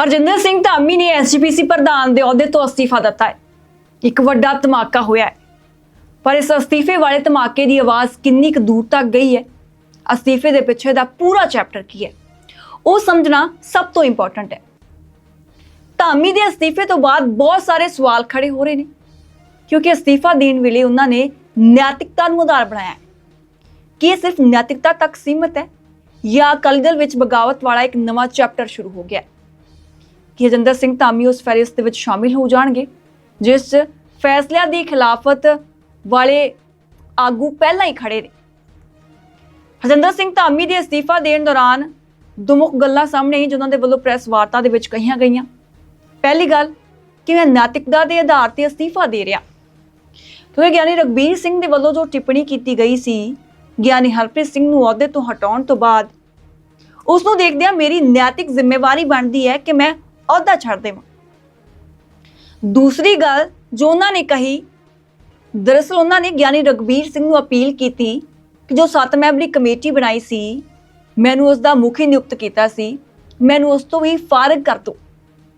ਹਰਜਿੰਦਰ ਸਿੰਘ ਧਾਮੀ ਨੇ ਐਸਜੀਪੀਸੀ ਪ੍ਰਧਾਨ ਦੇ ਅਹੁਦੇ ਤੋਂ ਅਸਤੀਫਾ ਦਿੱਤਾ ਹੈ। ਇੱਕ ਵੱਡਾ ਧਮਾਕਾ ਹੋਇਆ ਹੈ। ਪਰ ਇਸ ਅਸਤੀਫੇ ਵਾਲੇ ਧਮਾਕੇ ਦੀ ਆਵਾਜ਼ ਕਿੰਨੀ ਕੁ ਦੂਰ ਤੱਕ ਗਈ ਹੈ? ਅਸਤੀਫੇ ਦੇ ਪਿੱਛੇ ਦਾ ਪੂਰਾ ਚੈਪਟਰ ਕੀ ਹੈ? ਉਹ ਸਮਝਣਾ ਸਭ ਤੋਂ ਇੰਪੋਰਟੈਂਟ ਹੈ। ਧਾਮੀ ਦੇ ਅਸਤੀਫੇ ਤੋਂ ਬਾਅਦ ਬਹੁਤ ਸਾਰੇ ਸਵਾਲ ਖੜੇ ਹੋ ਰਹੇ ਨੇ। ਕਿਉਂਕਿ ਅਸਤੀਫਾ ਦੇਣ ਵੇਲੇ ਉਹਨਾਂ ਨੇ ਨੈਤਿਕਤਾ ਨੂੰ ਆਧਾਰ ਬਣਾਇਆ ਹੈ। ਕੀ ਇਹ ਸਿਰਫ ਨੈਤਿਕਤਾ ਤੱਕ ਸੀਮਤ ਹੈ ਜਾਂ ਅਕਾਲੀ ਦਲ ਵਿੱਚ ਬਗਾਵਤ ਵਾਲਾ ਇੱਕ ਨਵਾਂ ਚੈਪਟਰ ਸ਼ੁਰੂ ਹੋ ਗਿਆ ਹੈ? ਕਿ ਹਰਜਿੰਦਰ ਸਿੰਘ ਧਾਮੀ ਉਸ ਫਹਿਰਿਸਤ ਦੇ ਵਿੱਚ ਸ਼ਾਮਿਲ ਹੋ ਜਾਣਗੇ, ਜਿਸ 'ਚ ਫੈਸਲਿਆਂ ਦੀ ਖਿਲਾਫਤ ਵਾਲੇ ਆਗੂ ਪਹਿਲਾਂ ਹੀ ਖੜੇ ਨੇ। ਹਰਜਿੰਦਰ ਸਿੰਘ ਧਾਮੀ ਦੇ ਅਸਤੀਫਾ ਦੇਣ ਦੌਰਾਨ ਦੁਮੁਖ ਗੱਲਾਂ ਸਾਹਮਣੇ ਆਈਆਂ, ਜਿਨ੍ਹਾਂ ਦੇ ਵੱਲੋਂ ਪ੍ਰੈਸ ਵਾਰਤਾ ਦੇ ਵਿੱਚ ਕਹੀਆਂ ਗਈਆਂ। ਪਹਿਲੀ ਗੱਲ ਕਿ ਮੈਂ ਨੈਤਿਕਤਾ ਦੇ ਆਧਾਰ ਤੇ ਅਸਤੀਫਾ ਦੇ ਰਿਹਾ? ਕਿਉਂਕਿ ਗਿਆਨੀ ਰਗਬੀਰ ਸਿੰਘ ਦੇ ਵੱਲੋਂ ਜੋ ਟਿੱਪਣੀ ਕੀਤੀ ਗਈ ਸੀ, ਗਿਆਨੀ ਹਰਪ੍ਰੀਤ ਸਿੰਘ ਨੂੰ ਅਹੁਦੇ ਤੋਂ ਹਟਾਉਣ ਤੋਂ ਬਾਅਦ, ਉਸ ਨੂੰ ਦੇਖਦਿਆਂ ਮੇਰੀ ਨੈਤਿਕ ਜ਼ਿੰਮੇਵਾਰੀ ਬਣਦੀ ਹੈ ਕਿ ਮੈਂ ਅਹੁਦਾ ਛੱਡ ਦੇਵਾਂ। ਦੂਸਰੀ ਗੱਲ ਜੋ ਉਹਨਾਂ ਨੇ ਕਹੀ, ਦਰਅਸਲ ਉਹਨਾਂ ਨੇ ਗਿਆਨੀ ਰਗਬੀਰ ਸਿੰਘ ਨੂੰ ਅਪੀਲ ਕੀਤੀ ਕਿ ਜੋ ਸੱਤ ਮੈਂਬਰੀ ਕਮੇਟੀ ਬਣਾਈ ਸੀ, ਮੈਨੂੰ ਉਸ ਦਾ ਮੁਖੀ ਨਿਯੁਕਤ ਕੀਤਾ ਸੀ, ਮੈਨੂੰ ਉਸ ਤੋਂ ਵੀ ਫਾਰਗ ਕਰ ਦਿਓ।